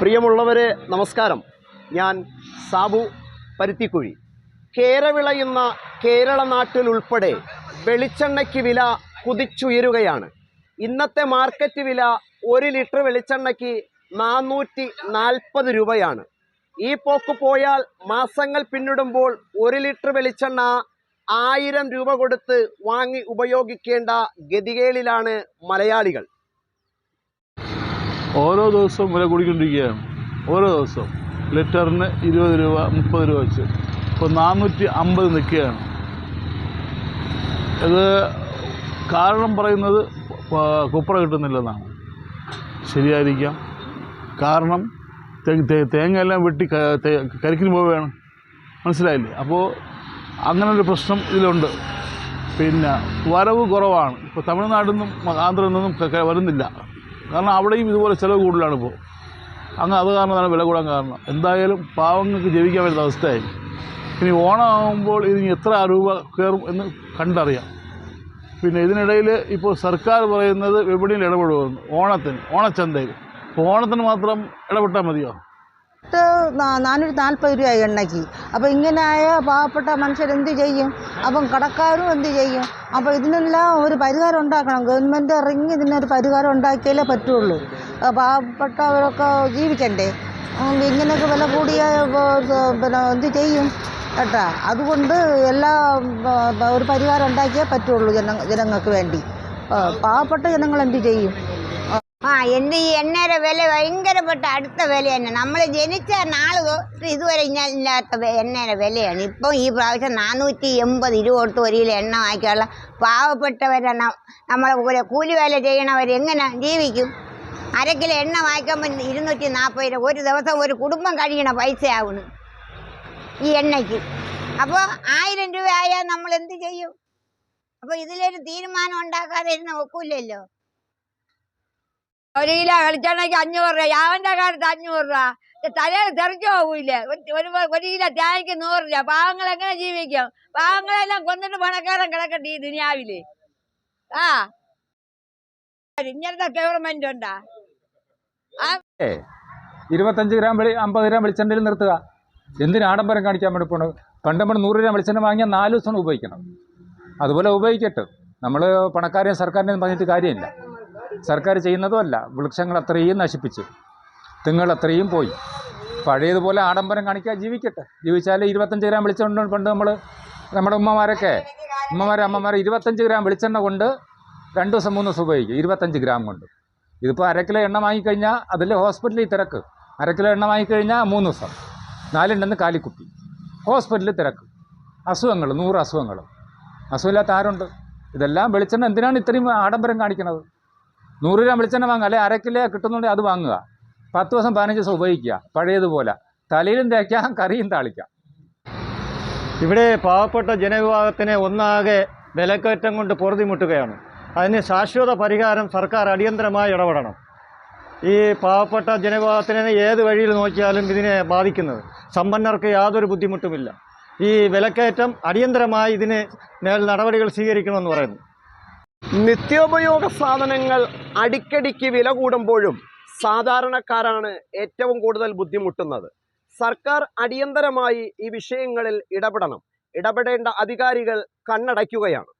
പ്രിയമുള്ളവരെ നമസ്കാരം. ഞാൻ സാബു പരുത്തിക്കുഴി. കേരവിളയുന്ന കേരള നാട്ടിലുൾപ്പെടെ വെളിച്ചെണ്ണയ്ക്ക് വില കുതിച്ചുയരുകയാണ്. ഇന്നത്തെ മാർക്കറ്റ് വില ഒരു ലിറ്റർ വെളിച്ചെണ്ണയ്ക്ക് നാനൂറ്റി നാൽപ്പത് രൂപയാണ്. ഈ പോക്ക് പോയാൽ മാസങ്ങൾ പിന്നിടുമ്പോൾ ഒരു ലിറ്റർ വെളിച്ചെണ്ണ ആയിരം രൂപ കൊടുത്ത് വാങ്ങി ഉപയോഗിക്കേണ്ട ഗതികേളിലാണ് മലയാളികൾ. ഓരോ ദിവസവും വില കൂടിക്കൊണ്ടിരിക്കുകയാണ്. ഓരോ ദിവസവും. ലിറ്ററിന് ഇരുപത് രൂപ മുപ്പത് രൂപ വെച്ച്. ഇപ്പോൾ നാനൂറ്റി അമ്പത് നിൽക്കുകയാണ്. ഇത് കാരണം പറയുന്നത് കുപ്ര കിട്ടുന്നില്ലെന്നാണ്. ശരിയായിരിക്കാം. കാരണം തേ- എല്ലാം വെട്ടി കരിക്കിന് പോവുകയാണ്. മനസ്സിലായില്ലേ? അപ്പോൾ അങ്ങനെ ഒരു പ്രശ്നം ഇതിലുണ്ട്. പിന്നെ വരവ് കുറവാണ്. ഇപ്പോൾ തമിഴ്നാട്ടിൽ നിന്നും ആന്ധ്രയിൽ നിന്നും വരുന്നില്ല. കാരണം അവിടെയും ഇതുപോലെ ചിലവ് കൂടുതലാണ് ഇപ്പോൾ അങ്ങ് അത് കാരണമാണ് വില കൂടാൻ കാരണം. എന്തായാലും പാവങ്ങൾക്ക് ജീവിക്കാൻ പറ്റുന്ന അവസ്ഥയായി. ഇനി ഓണമാകുമ്പോൾ ഇതിന് എത്ര രൂപ കയറും എന്ന് കണ്ടറിയാം. പിന്നെ ഇതിനിടയിൽ ഇപ്പോൾ സർക്കാർ പറയുന്നത് വിപണിയിൽ ഇടപെടുമെന്ന് ഓണത്തിന് ഓണച്ചന്തയിൽ. ഓണത്തിന് മാത്രം ഇടപെട്ടാൽ മതിയോ? നാ- നാനൂറ്റി നാൽപ്പത് രൂപയായി എണ്ണയ്ക്ക്. അപ്പോൾ ഇങ്ങനെയായ പാവപ്പെട്ട മനുഷ്യരെന്ത് ചെയ്യും? അപ്പം കടക്കാരും എന്ത് ചെയ്യും? അപ്പോൾ ഇതിനെല്ലാം ഒരു പരിഹാരം ഉണ്ടാക്കണം. ഗവൺമെന്റ് ഇറങ്ങി ഇതിനൊരു പരിഹാരം ഉണ്ടാക്കിയാലേ പറ്റുള്ളൂ. പാവപ്പെട്ടവരൊക്കെ ജീവിക്കണ്ടേ? ഇങ്ങനെയൊക്കെ വില കൂടിയ പിന്നെ എന്ത് ചെയ്യും? കേട്ടാ അതുകൊണ്ട് എല്ലാ ഒരു പരിഹാരം ഉണ്ടാക്കിയേ പറ്റുള്ളൂ ജന ജനങ്ങൾക്ക് വേണ്ടി. പാവപ്പെട്ട ജനങ്ങൾ എന്ത് ചെയ്യും? ആ എന്ത് ഈ എണ്ണയുടെ വില ഭയങ്കരപ്പെട്ട അടുത്ത വില തന്നെ. നമ്മൾ ജനിച്ച നാൾ ഇതുവരെ ഇല്ലാത്ത എണ്ണയുടെ വിലയാണ്. ഇപ്പം ഈ പ്രാവശ്യം നാനൂറ്റി എൺപത് ഇരുപത് കൊടുത്ത് ഒരു കിലോ എണ്ണ വാങ്ങിക്കാനുള്ള പാവപ്പെട്ടവരാണ് നമ്മളെ പോലെ കൂലി വേല ചെയ്യണവർ എങ്ങനെ ജീവിക്കും? അര എണ്ണ വാങ്ങിക്കുമ്പോൾ ഇരുന്നൂറ്റി നാൽപ്പത് രൂപ. ഒരു ദിവസം ഒരു കുടുംബം കഴിയണ പൈസ ആവണ് ഈ എണ്ണയ്ക്ക്. അപ്പോൾ ആയിരം രൂപ ആയാൽ നമ്മൾ എന്ത് ചെയ്യും? അപ്പോൾ ഇതിലൊരു തീരുമാനം ഉണ്ടാക്കാതെ ഇരുന്ന് ഒക്കില്ലല്ലോ. ഒരു കിലോ വെളിച്ചെണ്ണയ്ക്ക് അഞ്ഞൂറ് രൂപ. യാവന്റെ കാലത്ത് അഞ്ഞൂറ് രൂപ. തലയിൽ തെറിച്ചു പോകൂലേ ഒരു കിലോ തേങ്ങയ്ക്ക് നൂറ് രൂപ. പാവങ്ങൾ എങ്ങനെ ജീവിക്കും? പാവങ്ങളെല്ലാം കൊന്നിട്ട് പണക്കാരൻ കിടക്കട്ടെ ഈ ദുനിയാവിൽ. ആ. ഇങ്ങനത്തെ ഗവൺമെന്റ് ഉണ്ടാ? ഇരുപത്തഞ്ച് ഗ്രാം വെളി അമ്പത് ഗ്രാം വെളിച്ചെണ്ണയിൽ നിർത്തുക. എന്തിനു ആഡംബരം കാണിക്കാൻ വേണ്ടി പോണത്? പണ്ട് നമ്മൾ നൂറ് ഗ്രാം വെളിച്ചെണ്ണ വാങ്ങിയാൽ നാല് ദിവസം ഉപയോഗിക്കണം. അതുപോലെ ഉപയോഗിക്കട്ടെ. നമ്മൾ പണക്കാരെയും സർക്കാരിനെയും പറഞ്ഞിട്ട് കാര്യമില്ല. സർക്കാർ ചെയ്യുന്നതുമല്ല. വൃക്ഷങ്ങൾ അത്രയും നശിപ്പിച്ചു. തെങ്ങുകൾ അത്രയും പോയി. പഴയതുപോലെ ആഡംബരം കാണിക്കാൻ ജീവിക്കട്ടെ. ജീവിച്ചാൽ ഇരുപത്തഞ്ച് ഗ്രാം വെളിച്ചെണ്ണ കൊണ്ട് നമ്മൾ നമ്മുടെ ഉമ്മമാരൊക്കെ ഉമ്മമാരെ അമ്മമാരെ ഇരുപത്തഞ്ച് ഗ്രാം വെളിച്ചെണ്ണ കൊണ്ട് രണ്ട് ദിവസം മൂന്ന് ദിവസം ഉപയോഗിക്കും. ഇരുപത്തഞ്ച് ഗ്രാം കൊണ്ട്. ഇതിപ്പോൾ അര കിലോ എണ്ണ വാങ്ങിക്കഴിഞ്ഞാൽ അതിൽ ഹോസ്പിറ്റലിൽ തിരക്ക്. അരക്കിലോ കിലോ എണ്ണ വാങ്ങിക്കഴിഞ്ഞാൽ മൂന്ന് ദിവസം. നാലുണ്ടെന്ന് കാലിക്കുപ്പി. ഹോസ്പിറ്റലിൽ തിരക്ക്. അസുഖങ്ങൾ നൂറ് അസുഖങ്ങൾ അസുഖമില്ലാത്ത ആരുണ്ട്? ഇതെല്ലാം വെളിച്ചെണ്ണ എന്തിനാണ് ഇത്രയും ആഡംബരം കാണിക്കുന്നത് നൂറ് ഗ്രാം വെളിച്ചെണ്ണ വാങ്ങുക അല്ലെ അര കിലോ കിട്ടുന്നുണ്ടെങ്കിൽ അത് വാങ്ങുക. പത്ത് ദിവസം പതിനഞ്ച് ദിവസം ഉപയോഗിക്കുക. പഴയതുപോലെ. തലയിലും തേക്കാം കറിയും താളിക്കാം. ഇവിടെ പാവപ്പെട്ട ജനവിഭാഗത്തിനെ ഒന്നാകെ വിലക്കയറ്റം കൊണ്ട് പൊറുതിമുട്ടുകയാണ്. അതിന് ശാശ്വത പരിഹാരം സർക്കാർ അടിയന്തരമായി ഇടപെടണം. ഈ പാവപ്പെട്ട ജനവിഭാഗത്തിനെ ഏത് വഴിയിൽ നോക്കിയാലും ഇതിനെ ബാധിക്കുന്നത്? സമ്പന്നർക്ക് യാതൊരു ബുദ്ധിമുട്ടുമില്ല. ഈ വിലക്കയറ്റം അടിയന്തരമായി ഇതിന് മേൽ നടപടികൾ സ്വീകരിക്കണമെന്ന് പറയുന്നു. നിത്യോപയോഗ സാധനങ്ങൾ അടിക്കടിക്ക് വില കൂടുമ്പോഴും സാധാരണക്കാരാണ് ഏറ്റവും കൂടുതൽ ബുദ്ധിമുട്ടുന്നത്. സർക്കാർ അടിയന്തരമായി ഈ വിഷയങ്ങളിൽ ഇടപെടണം. ഇടപെടേണ്ട അധികാരികൾ കണ്ണടയ്ക്കുകയാണ്.